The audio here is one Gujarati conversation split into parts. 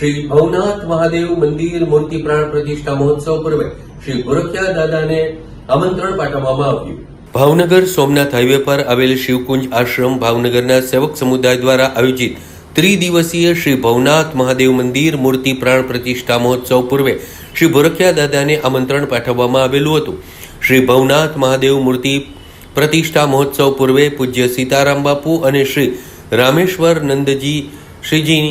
શ્રી ભવનાથ મહાદેવ મંદિર મૂર્તિ પ્રાણ પ્રતિષ્ઠા મહોત્સવ પર્વે શ્રી ગોરખિયા દાદાને આમંત્રણ પાઠવવામાં આવ્યું. ભાવનગર સોમનાથ હાઈવે પર આવેલ શિવકુંજ આશ્રમ ભાવનગરના સેવક સમુદાય દ્વારા આયોજિત ત્રિદિવસીય શ્રી ભવનાથ મહાદેવ મંદિર મૂર્તિ પ્રાણ પ્રતિષ્ઠા મહોત્સવ પૂર્વે શ્રી ભોરખિયા દાદાને આમંત્રણ પાઠવવામાં આવેલું હતું. શ્રી ભવનાથ મહાદેવ મૂર્તિ પ્રતિષ્ઠા મહોત્સવ પૂર્વે પૂજ્ય સીતારામ બાપુ અને શ્રી રામેશ્વર નંદજી શ્રીજી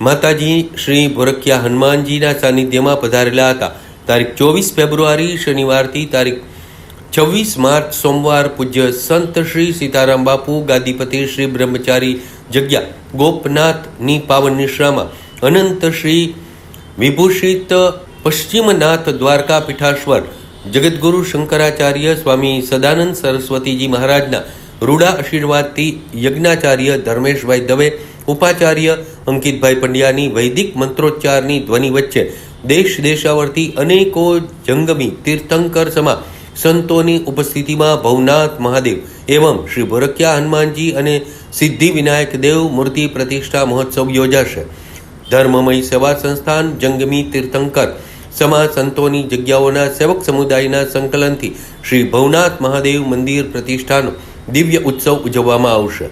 માતાજી શ્રી ભોરખિયા હનુમાનજીના સાનિધ્યમાં પધારેલા હતા. તારીખ ચોવીસ ફેબ્રુઆરી શનિવારથી તારીખ છવ્વીસ માર્ચ સોમવાર પૂજ્ય સંત શ્રી સીતારામ બાપુ, ગાદીપતિ શ્રી બ્રહ્મચારી જગ્યા, ગોપનાથની પાવન નિશ્રામાં. અનંત શ્રી વિભૂષિત પશ્ચિમનાથ દ્વારકા પીઠાશ્વર, જગદગુરુ શંકરાચાર્ય સ્વામી સદાનંદ સરસ્વતીજી મહારાજના રૂડા આશીર્વાદથી યજ્ઞાચાર્ય ધર્મેશભાઈ દવે ઉપાચાર્ય અંકિતભાઈ પંડ્યાની વૈદિક મંત્રોચ્ચારની ધ્વનિ વચ્ચે દેશ દેશાવરથી અનેકો જંગમી તીર્થંકર સમા સંતોની ઉપસ્થિતિમાં ભવનાથ મહાદેવ એવં શ્રી ભોરકિયા હનુમાનજી અને સિદ્ધિ વિનાયક દેવ મૂર્તિ પ્રતિષ્ઠા મહોત્સવ યોજાશે. ધર્મમય સેવા સંસ્થાન જંગમી તીર્થંકર સમા સંતોની જગ્યાઓના સેવક સમુદાયના સંકલનથી શ્રી ભવનાથ મહાદેવ મંદિર પ્રતિષ્ઠાનો દિવ્ય ઉત્સવ ઉજવવામાં આવશે.